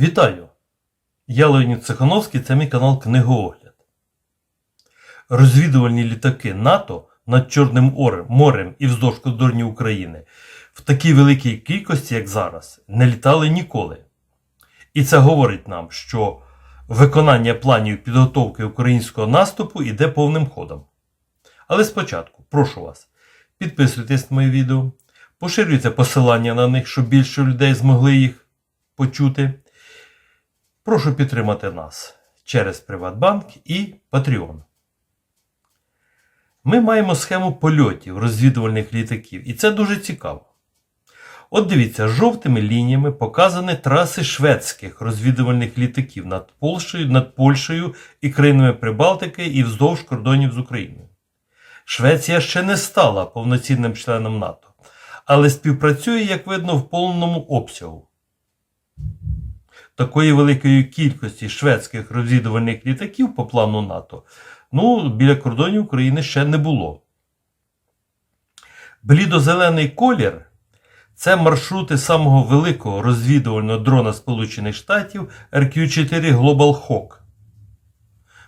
Вітаю! Я Леонід Цехановський, це мій канал Книгоогляд. Розвідувальні літаки НАТО над Чорним морем і вздовж кордонів України в такій великій кількості, як зараз, не літали ніколи. І це говорить нам, що виконання планів підготовки українського наступу йде повним ходом. Але спочатку, прошу вас, підписуйтесь на моє відео, поширюйте посилання на них, щоб більше людей змогли їх почути. Прошу підтримати нас через Приватбанк і Patreon. Ми маємо схему польотів розвідувальних літаків, і це дуже цікаво. От дивіться, жовтими лініями показані траси шведських розвідувальних літаків над Польщею, над Польщею і країнами Прибалтики і вздовж кордонів з Україною. Швеція ще не стала повноцінним членом НАТО, але співпрацює, як видно, в повному обсягу. Такої великої кількості шведських розвідувальних літаків по плану НАТО ну, біля кордонів України ще не було. Блідозелений колір це маршрути самого великого розвідувального дрона Сполучених Штатів RQ-4 Global Hawk.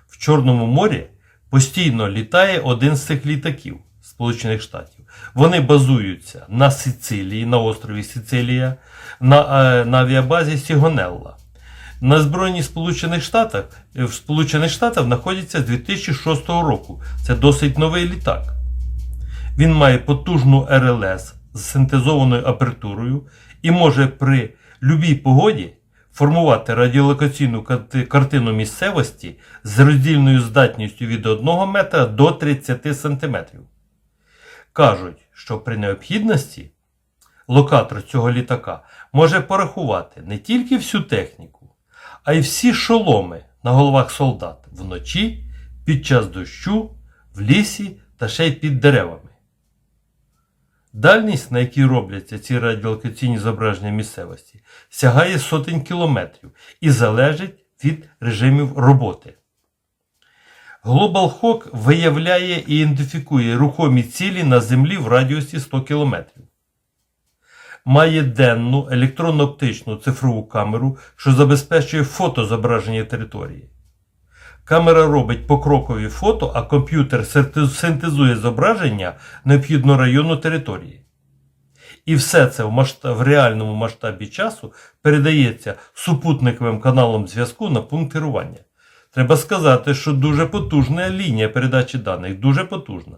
В Чорному морі постійно літає один з цих літаків Сполучених Штатів. Вони базуються на Сицилії, на острові Сицилія, на, е, на авіабазі Сігонелла. На збройні Сполучених Штатах в Сполучених Штатах знаходяться з 2006 року. Це досить новий літак. Він має потужну РЛС з синтезованою апертурою і може при любій погоді формувати радіолокаційну картину місцевості з роздільною здатністю від 1 метра до 30 см. Кажуть, що при необхідності локатор цього літака може порахувати не тільки всю техніку, а й всі шоломи на головах солдат вночі, під час дощу, в лісі та ще й під деревами. Дальність, на якій робляться ці радіолокаційні зображення місцевості, сягає сотень кілометрів і залежить від режимів роботи. Global Hawk виявляє і ідентифікує рухомі цілі на землі в радіусі 100 км. Має денну електронно-оптичну цифрову камеру, що забезпечує фотозображення території. Камера робить покрокові фото, а комп'ютер синтезує зображення необхідного району території. І все це в, масштаб, в реальному масштабі часу передається супутниковим каналом зв'язку на пункт керування. Треба сказати, що дуже потужна лінія передачі даних, дуже потужна.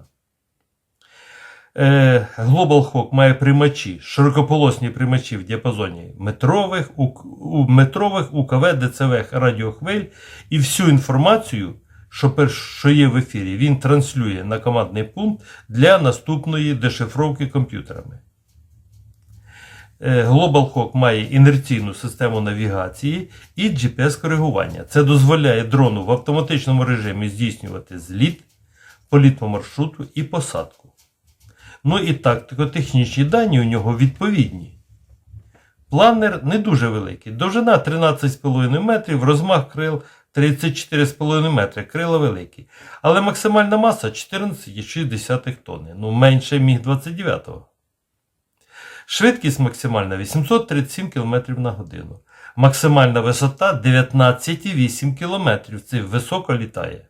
Е, Global Hawk має приймачі, широкополосні приймачі в діапазоні метрових, у, метрових УКВ, ДЦВ радіохвиль і всю інформацію, що, що є в ефірі, він транслює на командний пункт для наступної дешифровки комп'ютерами. Е, Global Hawk має інерційну систему навігації і GPS-коригування. Це дозволяє дрону в автоматичному режимі здійснювати зліт, політ по маршруту і посадку. Ну і тактико-технічні дані у нього відповідні. Планер не дуже великий. Довжина 13,5 метрів, розмах крил 34,5 метри. Крила великі. Але максимальна маса 14,6 тонни. Ну, менше міг 29 Швидкість максимальна 837 км на годину. Максимальна висота 19,8 км. Це високо літає.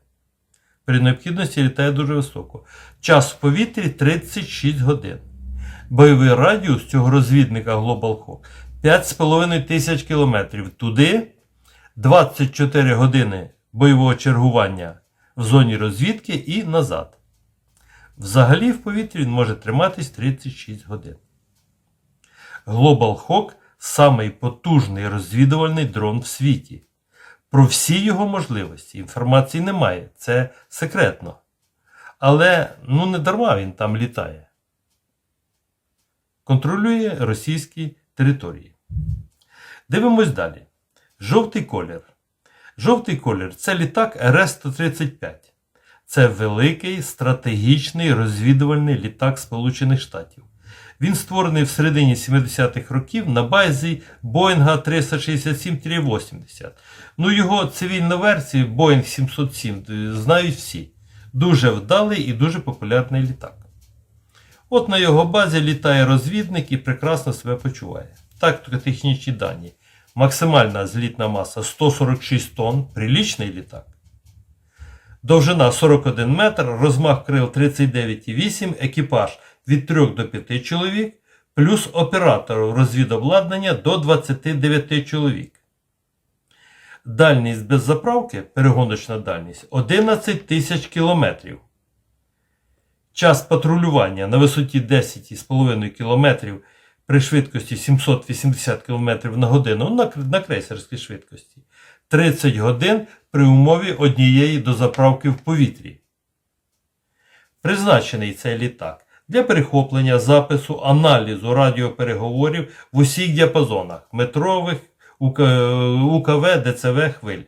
При необхідності літає дуже високо. Час в повітрі 36 годин. Бойовий радіус цього розвідника Global Hawk 5,5 тисяч кілометрів. Туди 24 години бойового чергування в зоні розвідки і назад. Взагалі в повітрі він може триматись 36 годин. Global Hawk самий потужний розвідувальний дрон в світі. Про всі його можливості інформації немає, це секретно. Але ну не дарма він там літає. Контролює російські території. Дивимось далі. Жовтий колір. Жовтий колір це літак РС-135. Це великий стратегічний розвідувальний літак Сполучених Штатів. Він створений в середині 70-х років на базі Боїнга 367-80. Ну, його цивільну версію Boeing 707 знають всі. Дуже вдалий і дуже популярний літак. От на його базі літає розвідник і прекрасно себе почуває. Тактико-технічні дані. Максимальна злітна маса 146 тонн, прилічний літак. Довжина 41 метр, розмах крил 39,8, екіпаж від 3 до 5 чоловік, плюс оператору розвідобладнання до 29 чоловік. Дальність без заправки, перегоночна дальність 11 тисяч кілометрів. Час патрулювання на висоті 10,5 км при швидкості 780 км на годину на, крейсерській швидкості. 30 годин при умові однієї дозаправки в повітрі. Призначений цей літак для перехоплення запису аналізу радіопереговорів в усіх діапазонах метрових, УКВ, ДЦВ хвиль.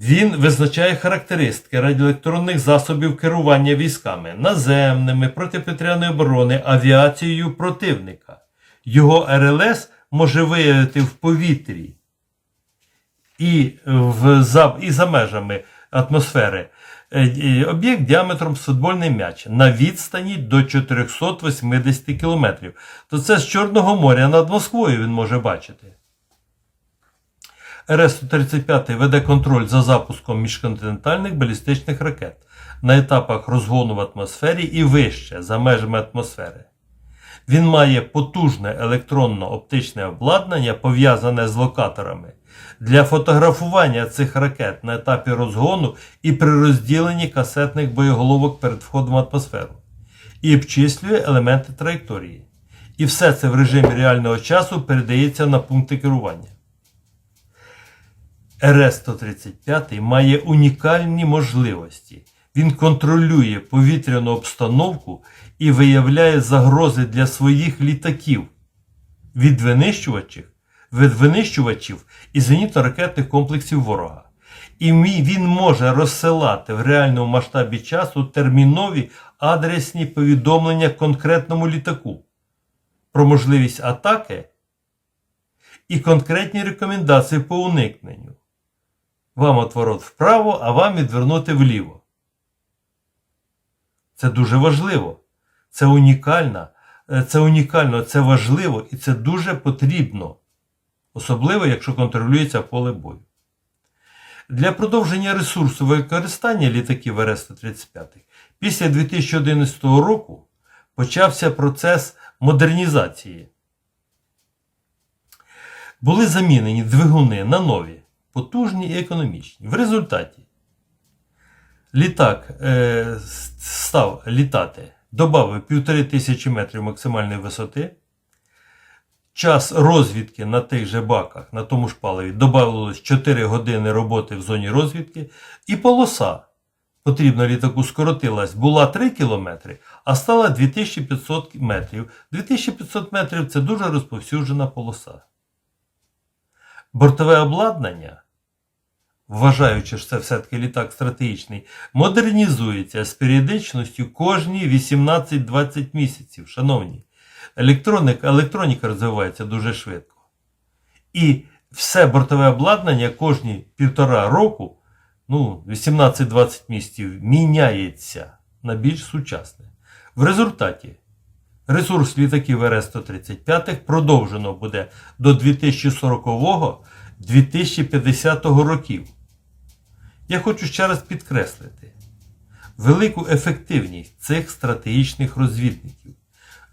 Він визначає характеристики радіоелектронних засобів керування військами, наземними, протиповітряної оборони, авіацією противника. Його РЛС може виявити в повітрі і, в, і за межами атмосфери об'єкт діаметром футбольний м'яч на відстані до 480 км. То це з Чорного моря над Москвою він може бачити. РС-135 веде контроль за запуском міжконтинентальних балістичних ракет на етапах розгону в атмосфері і вище за межами атмосфери. Він має потужне електронно-оптичне обладнання, пов'язане з локаторами, для фотографування цих ракет на етапі розгону і при розділенні касетних боєголовок перед входом в атмосферу, і обчислює елементи траєкторії. І все це в режимі реального часу передається на пункти керування. РС-135 має унікальні можливості. Він контролює повітряну обстановку і виявляє загрози для своїх літаків від винищувачів, від винищувачів і зенітно-ракетних комплексів ворога. І він може розсилати в реальному масштабі часу термінові адресні повідомлення конкретному літаку про можливість атаки і конкретні рекомендації по уникненню. Вам отворот вправо, а вам відвернути вліво. Це дуже важливо. Це унікально, е, це унікально, це важливо і це дуже потрібно. Особливо, якщо контролюється поле бою. Для продовження ресурсу використання літаків РС-135 після 2011 року почався процес модернізації. Були замінені двигуни на нові, потужні і економічні. В результаті літак е, став літати, додав півтори тисячі метрів максимальної висоти. Час розвідки на тих же баках, на тому ж паливі, додавалось 4 години роботи в зоні розвідки, і полоса потрібна літаку скоротилась, була 3 кілометри, а стала 2500 метрів. 2500 метрів це дуже розповсюджена полоса. Бортове обладнання, вважаючи, що це все-таки літак стратегічний, модернізується з періодичністю кожні 18-20 місяців, шановні. Електроніка, електроніка розвивається дуже швидко. І все бортове обладнання кожні півтора року, ну, 18-20 місяців, міняється на більш сучасне. В результаті ресурс літаків РС-135 продовжено буде до 2040-2050 років. Я хочу ще раз підкреслити велику ефективність цих стратегічних розвідників.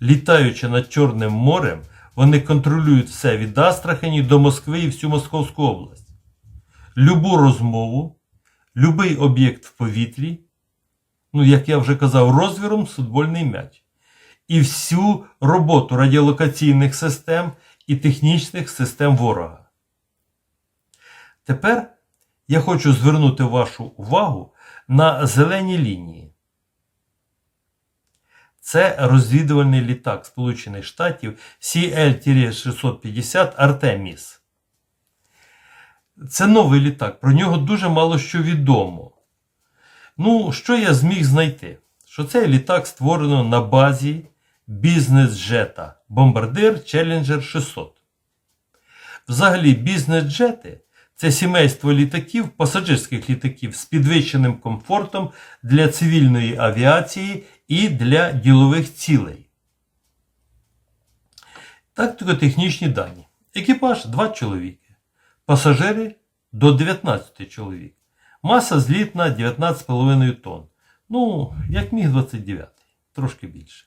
Літаючи над Чорним морем, вони контролюють все від Астрахані до Москви і всю Московську область. Любу розмову, любий об'єкт в повітрі, ну, як я вже казав, розміром з футбольний м'яч. І всю роботу радіолокаційних систем і технічних систем ворога. Тепер я хочу звернути вашу увагу на зелені лінії. Це розвідувальний літак Сполучених Штатів CL-650 Artemis. Це новий літак, про нього дуже мало що відомо. Ну, що я зміг знайти? Що цей літак створено на базі бізнес-джета бомбардир Challenger 600. Взагалі, бізнес-джети це сімейство літаків, пасажирських літаків з підвищеним комфортом для цивільної авіації і для ділових цілей. Тактико-технічні дані. Екіпаж 2 чоловіки. Пасажири до 19 чоловік. Маса злітна 19,5 тонн. Ну, як міг 29, трошки більше.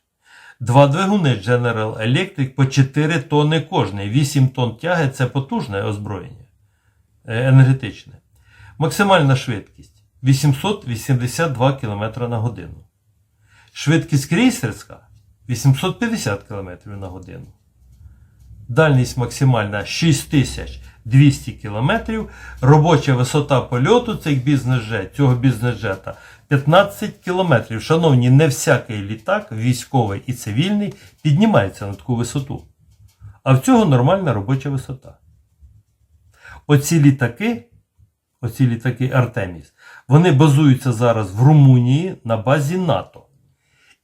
Два двигуни General Electric по 4 тонни кожний. 8 тонн тяги це потужне озброєння енергетичне. Максимальна швидкість 882 км на годину. Швидкість крейсерська 850 км на годину. Дальність максимальна 6200 км. Робоча висота польоту цих бізнес-джет, цього бізнес-джета 15 км. Шановні, не всякий літак, військовий і цивільний, піднімається на таку висоту. А в цього нормальна робоча висота. Оці літаки, оці літаки Артеміс, вони базуються зараз в Румунії на базі НАТО.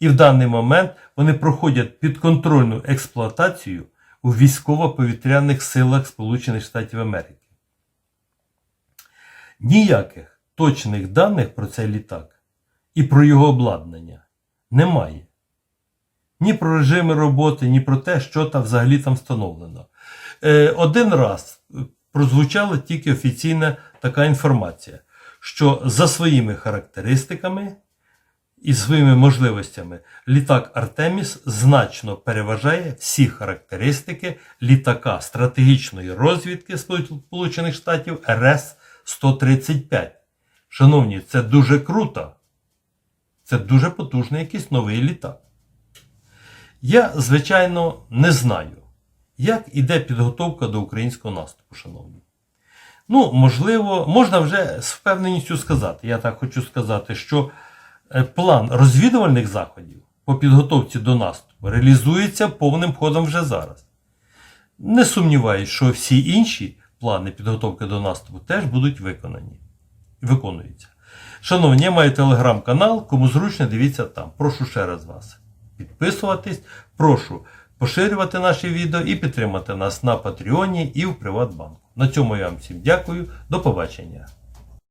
І в даний момент вони проходять підконтрольну експлуатацію у військово-повітряних силах Сполучених Штатів Америки. Ніяких точних даних про цей літак і про його обладнання немає. Ні про режими роботи, ні про те, що там взагалі там встановлено. Е, один раз прозвучала тільки офіційна така інформація, що за своїми характеристиками і своїми можливостями літак Артеміс значно переважає всі характеристики літака стратегічної розвідки Сполучених Штатів РС-135. Шановні, це дуже круто. Це дуже потужний якийсь новий літак. Я, звичайно, не знаю, як іде підготовка до українського наступу, шановні. Ну, можливо, можна вже з впевненістю сказати. Я так хочу сказати, що е, план розвідувальних заходів по підготовці до наступу реалізується повним ходом вже зараз. Не сумніваюсь, що всі інші плани підготовки до наступу теж будуть виконані. Виконуються. Шановні, я маю телеграм-канал, кому зручно, дивіться там. Прошу ще раз вас підписуватись, прошу поширювати наші відео і підтримати нас на Патреоні і в Приватбанку. На цьому я вам всім дякую. До побачення.